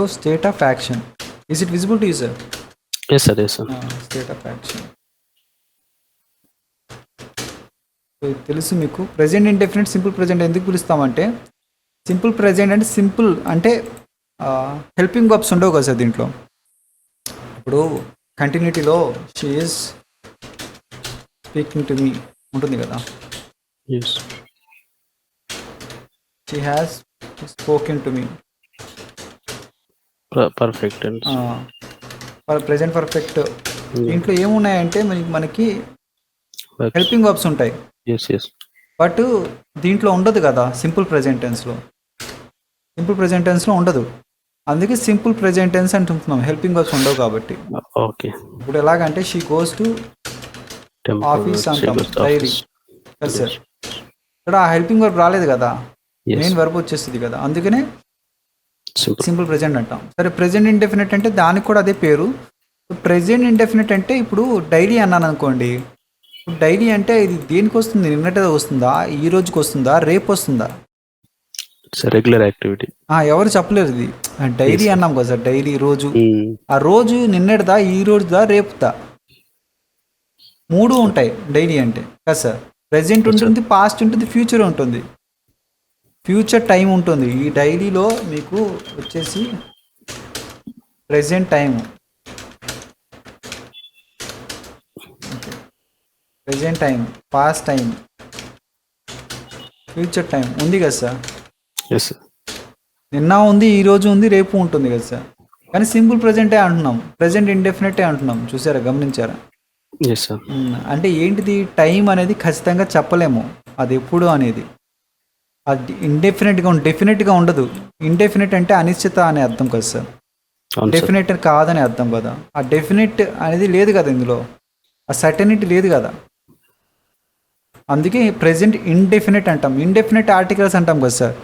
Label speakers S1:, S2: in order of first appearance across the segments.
S1: So state of action. Is it visible to you sir
S2: yes sir yes sir
S1: state of action తెలుసు మీకు. Present indefinite simple present ఎందుకు పిలుస్తామంటే simple present అంటే simple అంటే helping verbs ఉండవు కదా sir దీంట్లో. ఇప్పుడు కంటిన్యూటీలో she is speaking to me ఉంటుంది కదా. She has spoken to me
S2: perfect
S1: present perfect దీంట్లో ఏమున్నాయంటే మనకి హెల్పింగ్ వర్బ్స్ ఉంటాయి. బట్ దీంట్లో ఉండదు కదా సింపుల్ ప్రెజెంట్ టెన్స్లో సింపుల్ ప్రెజెంట్ టెన్స్లో ఉండదు. అందుకే సింపుల్ ప్రెజెంట్ టెన్స్ అంటున్నాం హెల్పింగ్ వర్బ్స్ ఉండవు కాబట్టి.
S2: ఓకే
S1: ఇప్పుడు ఎలాగంటే షీ గోస్ టు Office అంటాం. ఎస్ సార్ ఇక్కడ ఆ హెల్పింగ్ వర్బ్ రాలేదు కదా. మెయిన్ వర్బ్ వచ్చేస్తుంది కదా. అందుకనే
S2: సింపుల్
S1: ప్రెజెంట్ అంటాం. సరే ప్రెజెంట్ ఇండెఫినెట్ అంటే దానికి కూడా అదే పేరు. ప్రెజెంట్ ఇండెఫినెట్ అంటే ఇప్పుడు డైలీ అన్నాను అనుకోండి. డైలీ అంటే ఇది దేనికి వస్తుంది? నిన్నటి వస్తుందా? ఈ రోజుకి వస్తుందా? రేపు వస్తుందా?
S2: రెగ్యులర్ యాక్టివిటీ
S1: ఎవరు చెప్పలేరు ఇది.
S2: sir.
S1: అన్నాం కదా సార్ డైలీ రోజు.
S2: Hmm.
S1: ఆ రోజు నిన్నటిదా ఈ రోజుదా రేపుదా? మూడు ఉంటాయి డైలీ అంటే. కదా సార్?
S2: Sir.
S1: ఉంటుంది పాస్ట్ ఉంటుంది ఫ్యూచర్ ఉంటుంది. ఫ్యూచర్ టైం ఉంటుంది. ఈ డైలీలో మీకు వచ్చేసి present time present time past time future time ఉంది కదా సార్?
S2: ఎస్
S1: నిన్న ఉంది ఈ రోజు ఉంది రేపు ఉంటుంది కదా సార్? కానీ సింపుల్ ప్రజెంటే అంటున్నాం. ప్రజెంట్ ఇండెఫినెటే అంటున్నాం. చూసారా? గమనించారా. అంటే ఏంటిది? టైం అనేది ఖచ్చితంగా చెప్పలేము. అది ఎప్పుడు అనేది. అది ఇండెఫినెట్గా డెఫినెట్గా ఉండదు. ఇండెఫినెట్ అంటే అనిశ్చిత అనే అర్థం కదా సార్. డెఫినెట్ కాదని అర్థం కదా. ఆ డెఫినెట్ అనేది లేదు కదా ఇందులో. ఆ సర్టనిటీ లేదు కదా. అందుకే ప్రెజెంట్ ఇండెఫినెట్ అంటాం. ఇండెఫినెట్ ఆర్టికల్స్ అంటాం కదా సార్.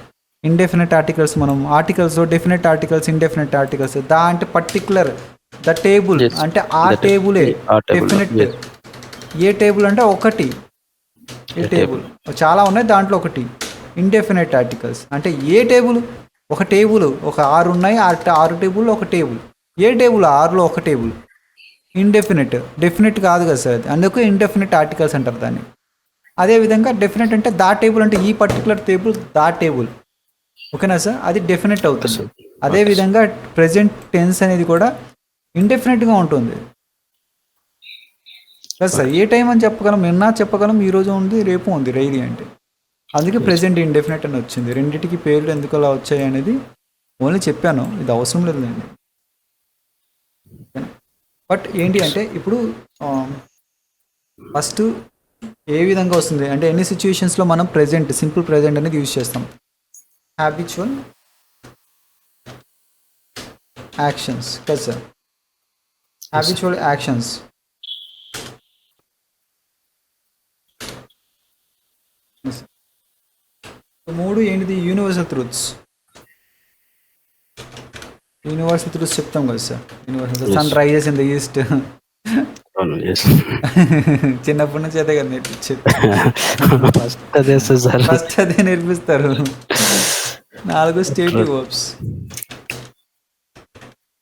S1: ఇండెఫినెట్ ఆర్టికల్స్ మనం articles definite articles indefinite articles the అంటే పర్టికులర్ ద టేబుల్. అంటే ఆ టేబులే డెఫినెట్. ఏ. టేబుల్ అంటే ఒకటి. ఏ టేబుల్ చాలా ఉన్నాయి దాంట్లో ఒకటి. ఇండెఫినెట్ ఆర్టికల్స్ అంటే ఏ టేబుల్? ఒక టేబుల్ ఒక ఆరు ఉన్నాయి ఆరు టేబుల్ ఒక టేబుల్. ఏ టేబుల్? ఆరులో ఒక టేబుల్. ఇండెఫినెట్ డెఫినెట్ కాదు కదా సార్ అది. అందుకు ఇండెఫినెట్ ఆర్టికల్స్ అంటారు దాన్ని. అదేవిధంగా డెఫినెట్ అంటే దా టేబుల్ అంటే ఈ పర్టికులర్ టేబుల్ దా టేబుల్. ఓకేనా సార్? అది డెఫినెట్ అవుతుంది. అదేవిధంగా ప్రెజెంట్ టెన్స్ అనేది కూడా ఇండెఫినెట్గా ఉంటుంది. సార్ ఏ టైం అని చెప్పగలం? నిన్న చెప్పగలం ఈ రోజు ఉంది రేపు ఉంది డైలీ అంటే. అందుకే ప్రెజెంట్ ఇండెఫినెట్ అని వచ్చింది. రెండింటికి పేర్లు ఎందుకు అలా వచ్చాయి అనేది ఓన్లీ చెప్పాను. ఇది అవసరం లేదండి బట్ ఏంటి అంటే ఇప్పుడు ఫస్ట్ ఏ విధంగా వస్తుంది? అంటే ఎన్ని సిచ్యువేషన్స్లో మనం ప్రెజెంట్ సింపుల్ ప్రెజెంట్ అనేది యూజ్ చేస్తాం? హ్యాబిచువల్ యాక్షన్స్ కదా సార్ హ్యాబిచువల్ యాక్షన్స్ మూడు ఏంటిది? యూనివర్సల్ ట్రూత్స్ యూనివర్సల్ ట్రూత్స్ చెప్తాం కదా sir. Universal. Sun rises in the east చిన్నప్పటి నుంచి అదే కదా నేర్పించేది.
S2: ఫస్ట్ అదే సార్.
S1: ఫస్ట్ అదే నేర్పిస్తారు. నాలుగు స్టేటివ్ వర్బ్స్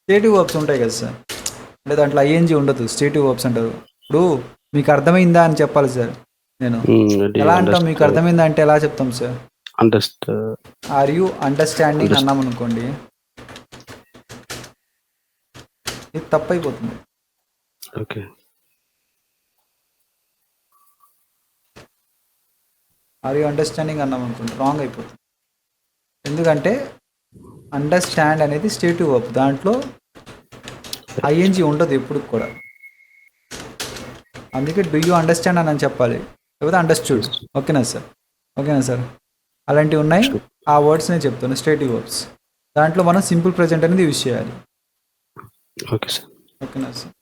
S1: స్టేటివ్ వర్బ్స్ ఉంటాయి కదా సార్. అంటే దాంట్లో ఐఎన్జి ఉండదు. స్టేటివ్ వర్బ్స్ అంటారు. ఇప్పుడు మీకు అర్థమైందా అని చెప్పాలి సార్ నేను. ఎలా అంటాం? మీకు అర్థమైందా అంటే ఎలా చెప్తాం సార్?
S2: అండర్స్ట్
S1: ఆర్ యూ అండర్స్టాండింగ్ అన్నాం అనుకోండి. ఇది తప్పైపోతుంది.
S2: ఓకే
S1: ఆర్ యూ అండర్స్టాండింగ్ అన్నాం అనుకోండి. రాంగ్ అయిపోతుంది. ఎందుకంటే అండర్స్టాండ్ అనేది స్టేటివ్ వర్బ్ దాంట్లో ఐఎన్జి ఉండదు ఎప్పుడు కూడా. అందుకే డూ యూ అండర్స్టాండ్ అని చెప్పాలి. లేకపోతే అండర్స్టూడ్ ఓకేనా సార్. ఓకేనా సార్. అలాంటివి ఉన్నాయి? ఆ వర్డ్స్ నేను చెప్తాను స్టేటివ్ వర్బ్స్ దాంట్లో మనం సింపుల్ ప్రజెంట్ అనేది యూజ్ చేయాలి.
S2: ఓకే సార్
S1: ఓకేనా సార్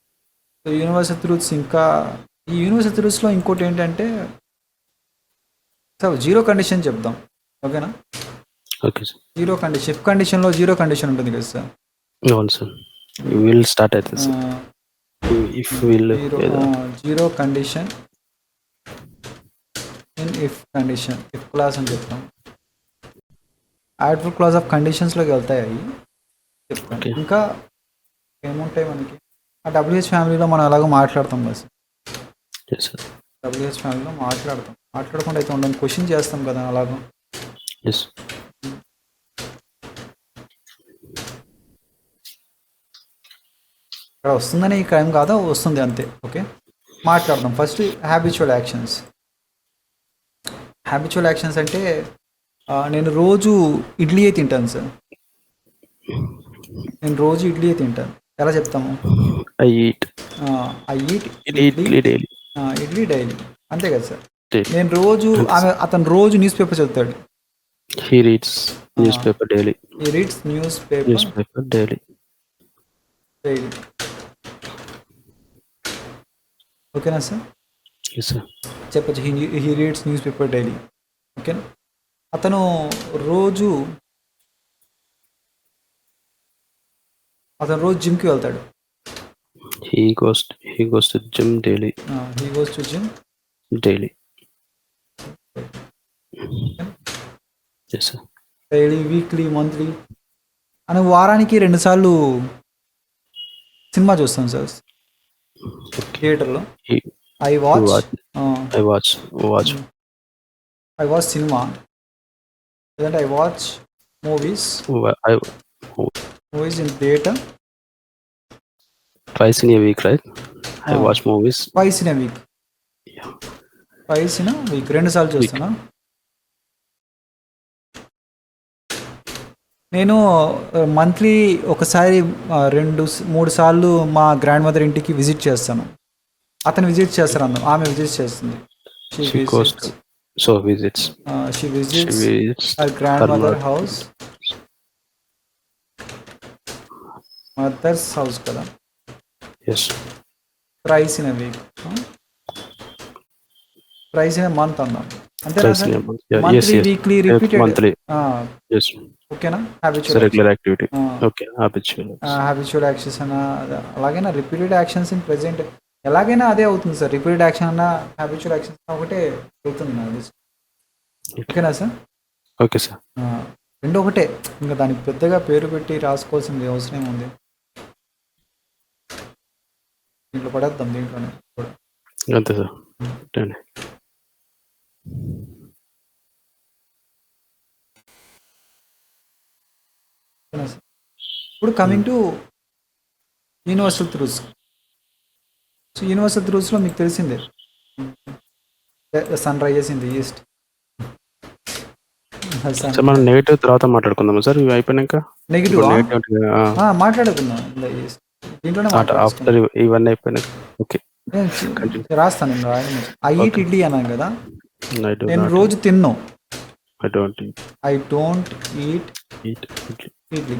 S1: సో యూనివర్సల్ ట్రూత్స్ ఇంకా ఈ యూనివర్సల్ ట్రూత్స్లో ఇంకోటి ఏంటంటే సార్ జీరో కండిషన్ చెప్దాం. ఓకేనా
S2: okay sir
S1: zero condition if కండిషన్లో జీరో కండిషన్ ఉంటుంది కదా సార్
S2: అవును సార్ విల్ స్టార్ట్ అవుతుంది sir if will
S1: zero condition in if condition if clause అని చెప్తాం. యాడ్ఫుల్ క్లాస్ ఆఫ్ కండిషన్స్లోకి వెళ్తాయి అవి.
S2: Okay.
S1: ఇంకా ఏముంటాయి మనకి? ఆ డబ్ల్యూహెచ్ ఫ్యామిలీలో మనం ఎలాగో మాట్లాడతాం సార్ డబ్ల్యూహెచ్ ఫ్యామిలీలో మాట్లాడతాం. మాట్లాడకుండా అయితే ఉండడం క్వశ్చన్ చేస్తాం కదా అలాగో. ఇక్కడ వస్తుందని ఇక్కడ ఏం కాదు? వస్తుంది అంతే. ఓకే మాట్లాడదాం. First habitual actions habitual actions అంటే నేను రోజు ఇడ్లీయే తింటాను సార్. నేను రోజు ఇడ్లీయే తింటాను. ఎలా చెప్తాము?
S2: I eat
S1: I eat
S2: idli daily
S1: idli daily అంతే కదా సార్. నేను రోజు ఆమె అతను రోజు న్యూస్ పేపర్ చదువుతాడు.
S2: He reads newspaper daily
S1: he reads newspaper
S2: newspaper daily
S1: daily ఓకేనా సార్?
S2: ఎస్ సార్
S1: చెప్పచ్చు. He he reads newspaper daily ఓకేనా అతను రోజు అతను రోజు జిమ్కి వెళ్తాడు.
S2: He goes he goes to gym daily
S1: he goes to gym
S2: daily
S1: daily weekly monthly అని వారానికి రెండుసార్లు సినిమా చూస్తాం సార్. థియేటర్లో I watch.
S2: I watch. Watch.
S1: I watch cinema లేదంటే I watch movies movies in theatre
S2: in a week, right? I
S1: Ah.
S2: watch movies.
S1: Twice in week
S2: Yeah.
S1: Twice in week రెండు సార్లు చూస్తున్నా. నేను monthly ఒకసారి రెండు మూడు సార్లు మా గ్రాండ్ మదర్ ఇంటికి విజిట్ చేస్తాను. అతను విజిట్ చేస్తారు అందరం ఆమె విజిట్ చేస్తుంది
S2: so visits.
S1: She visits her grandmother. House mother's house కదా
S2: Yes.
S1: Price in week price in month అన్నాం
S2: yes,
S1: monthly. Weekly
S2: Yes,
S1: repeated
S2: monthly. Yes.
S1: ఓకేనా habitual
S2: activity.
S1: Ah.
S2: Okay. Habitual.
S1: Habitual actions అన్న అద- అలాగైనా repeated actions in present ఎలాగైనా అదే అవుతుంది sir. Repeated action అన్న హ్యాబిచువల్ యాక్షన్స్ ఒకటే అవుతుంది తెలిసి. ఓకేనా సార్?
S2: sir.
S1: ఆ, రెండు ఒకటే. ఇంకా దానికి పెద్దగా పేరు పెట్టి రాసుకోవాల్సింది అవసరం ఏముంది దీంట్లో పడేద్దాం దీంట్లోనే. కూడా
S2: అంతే సార్.
S1: సార్? ఇప్పుడు coming to universal truths so universal త్రూస్లో మీకు తెలిసిందే. Sun rises in the east.
S2: మనం నెగిటివ్ తర్వాత మాట్లాడుకుందాం సార్? ఇవి అయిపోయినాక?
S1: నెగిటివ్ మాట్లాడుకుందాం దీంట్లోనే
S2: ఆఫ్టర్ ఇవన్నీ అయిపోయినాక. ఓకే.
S1: రాస్తాను నేను ఐ ఈట్ ఇడ్లీ అన్నాను కదా? నేను రోజు తిన్ను.
S2: I don't
S1: I don't eat
S2: eat
S1: idli.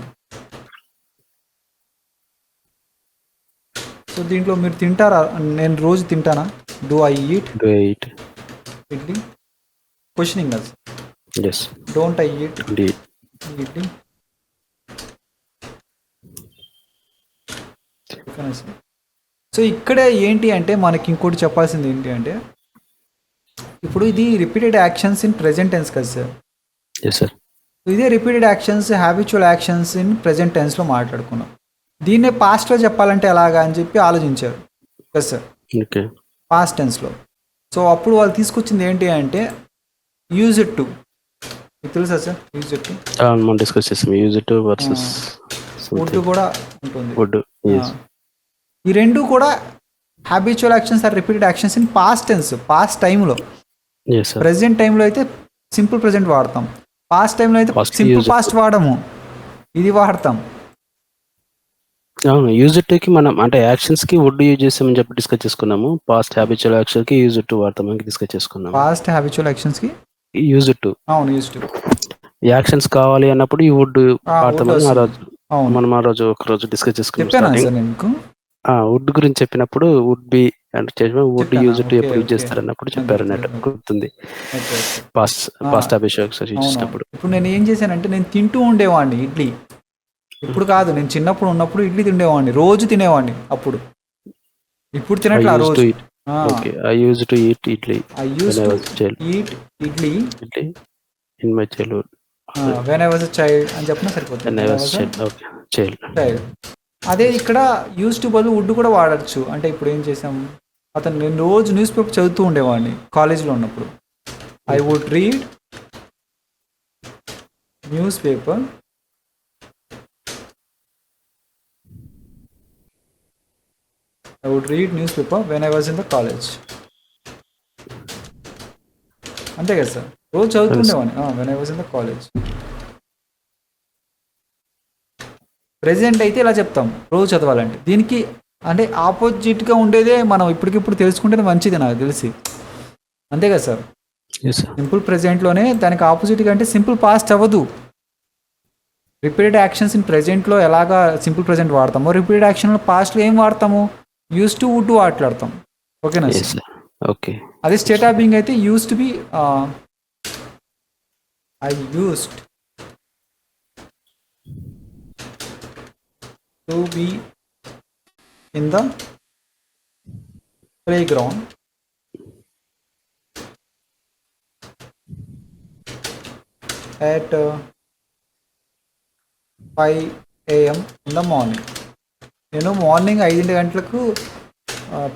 S1: So దీంట్లో మీరు తింటారా? నేను రోజు తింటానా? Do I eat
S2: do eat
S1: idli questioning కదా
S2: yes
S1: don't I eat idli so ఇక్కడే ఏంటి అంటే మనకి ఇంకోటి చెప్పాల్సింది ఏంటి అంటే ఇప్పుడు ఇది repeated actions in present tense కదా సార్?
S2: ఎస్ సార్
S1: ఇదే repeated actions habitual actions in present టెన్స్లో మాట్లాడుకున్నాం. దీన్నే పాస్ట్లో చెప్పాలంటే ఎలాగా అని చెప్పి ఆలోచించారు. కదా సార్ పాస్ట్ టెన్స్లో సో అప్పుడు వాళ్ళు తీసుకొచ్చింది ఏంటి అంటే యూజ్ ఇట్ టు మీకు తెలుసా సార్ యూజ్ ఇట్ టు
S2: మనం డిస్కస్ చేస్తాం. యూజ్ ఇట్ వర్సెస్
S1: వుడ్ కూడా ఉంటుంది.
S2: వుడ్
S1: ఆ. ఈ రెండు కూడా habitual actions are repeated actions in past tense past టైంలో
S2: ఎస్ సార్
S1: ప్రెసెంట్ టైంలో అయితే సింపుల్ ప్రెసెంట్ వాడతాం. పాస్ట్ టైంలో అయితే సింపుల్ పాస్ట్ వాడము. ఇది వాడతాం.
S2: అవును యూజ్ ఇట్కి మనం అంటే యాక్షన్స్కి వుడ్ యూజ్ చేస్తామని చెప్పి డిస్కస్ చేసుకున్నాము పాస్ట్ హ్యాబిచువల్ యాక్షన్కి యూజ్ ఇట్ వాడతామని డిస్కస్ చేసుకున్నాము
S1: పాస్ట్ హ్యాబిచువల్ యాక్షన్స్కి
S2: యూజ్ ఇట్
S1: అవును యూజ్ టు
S2: యాక్షన్స్ కావాలి అన్నప్పుడు ఈ వుడ్ వాడతామని ఆ
S1: వస్తుంది.
S2: రోజు
S1: అవును
S2: మనం ఆ రోజు ఒక రోజు డిస్కస్
S1: చెప్పాను
S2: చేసుకున్నాం
S1: సార్ నేను మీకు
S2: వుడ్ గురించి చెప్పినప్పుడు వుడ్ బి అంటే చేసిన వుడ్
S1: చెప్పానా?
S2: యూజ్ ఇట్
S1: ఓకే,
S2: ఎప్పుడు యూజ్
S1: ఓకే.
S2: చేస్తారు అన్నప్పుడు చెప్పారు అన్నట్టు. గుర్తుంది
S1: ఓకే, ఓకే.
S2: పాస్ట్
S1: ఆ.
S2: పాస్ట్ అభిషేక్ యూజ్
S1: అవును.
S2: చేసినప్పుడు
S1: ఇప్పుడు నేను ఏం చేశానంటే నేను తింటూ ఉండేవాడిని ఇడ్లీ ఇప్పుడు కాదు నేను చిన్నప్పుడు ఉన్నప్పుడు ఇడ్లీ తినేవాడిని రోజు తినేవాడిని అప్పుడు. ఇప్పుడు తినట్లా రోజు.
S2: I use to eat idli
S1: I
S2: child.
S1: Eat idli
S2: idli in my childhood
S1: when I was child అని చెప్పినా సరిపోతుంది. అదే ఇక్కడ యూస్ టు బదులు వుడ్ కూడా వాడచ్చు. అంటే ఇప్పుడు ఏం చేసాం? అతను నేను రోజు న్యూస్ పేపర్ చదువుతూ ఉండేవాడిని కాలేజీలో ఉన్నప్పుడు. I would read newspaper read newspaper when I was in the college అంతే కదా సార్? రోజు చదువుతుండేవాడిని. When I was in the college present అయితే ఇలా చెప్తాం. రోజు చదవాలంటే. దీనికి అంటే ఆపోజిట్గా ఉండేదే మనం ఇప్పటికిప్పుడు తెలుసుకుంటే మంచిది నాకు తెలిసి. అంతే కదా సార్? సింపుల్ ప్రెజెంట్లోనే దానికి ఆపోజిట్గా అంటే సింపుల్ పాస్ట్ అవ్వదు. రిపీటెడ్ యాక్షన్స్ ఇన్ ప్రెజెంట్లో ఎలాగా సింపుల్ ప్రెజెంట్ వాడతామో రిపీటెడ్ యాక్షన్లో పాస్ట్లో ఏం వాడతాము? యూస్ టు వుడ్ మాట్లాడతాం ఓకేనా
S2: ఎస్
S1: సార్?
S2: సార్ ఓకే
S1: అదే స్టేట్ ఆఫ్ బీయింగ్ అయితే use to be I used to be in the playground at five AM in the morning నేను మార్నింగ్ ఐదింటి గంటలకు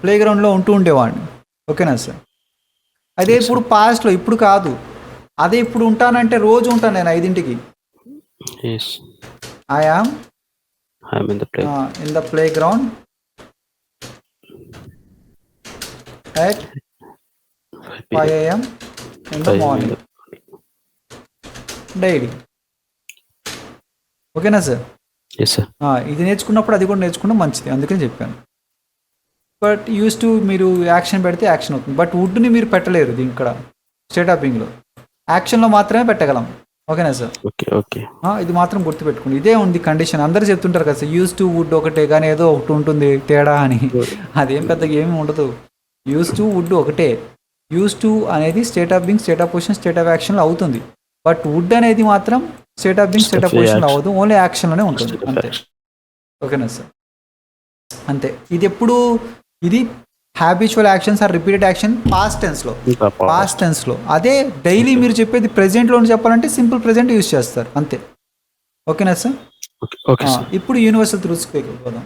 S1: ప్లే గ్రౌండ్లో ఉంటూ ఉండేవాడిని. ఓకేనా సార్? అదే ఇప్పుడు పాస్ట్లో ఇప్పుడు కాదు. అదే ఇప్పుడు ఉంటానంటే రోజు ఉంటాను నేను ఐదింటికి. I am
S2: in the
S1: playground five AM in the morning daily ఓకేనా సార్ ఇది నేర్చుకున్నప్పుడు అది కూడా నేర్చుకుంటే మంచిది. అందుకని చెప్పాను. బట్ యూస్ టు మీరు యాక్షన్ పెడితే యాక్షన్ అవుతుంది. బట్ వుడ్ని మీరు పెట్టలేరు దీని ఇక్కడ స్టేట్ ఆఫ్ బీయింగ్లో. యాక్షన్లో మాత్రమే పెట్టగలం. ఓకేనా సార్?
S2: Okay okay.
S1: ఇది మాత్రం గుర్తుపెట్టుకోండి. ఇదే ఉంది కండిషన్. అందరూ చెప్తుంటారు కదా సార్ యూస్ టు వుడ్ ఒకటే కానీ ఏదో ఒకటి ఉంటుంది తేడా అని. అదేం పెద్దగా ఏమి ఉండదు. యూస్ టు వుడ్ ఒకటే. యూస్ టు అనేది state of being state of position state of యాక్షన్లో అవుతుంది. బట్ వుడ్ అనేది మాత్రం ఆఫ్
S2: State of
S1: పొజిషన్లో
S2: action.
S1: అవ్వదు. ఓన్లీ యాక్షన్లోనే ఉంటుంది. అంతే. ఓకేనా సార్? అంతే. ఇది ఎప్పుడు ఇది habitual actions are repeated action past టెన్స్లో past టెన్స్లో అదే డైలీ మీరు చెప్పేది ప్రెజెంట్లో చెప్పాలంటే సింపుల్ ప్రెజెంట్ యూస్ చేస్తారు. అంతే. ఓకేనా
S2: సార్?
S1: ఇప్పుడు యూనివర్సల్ త్రూస్కి పోదాం.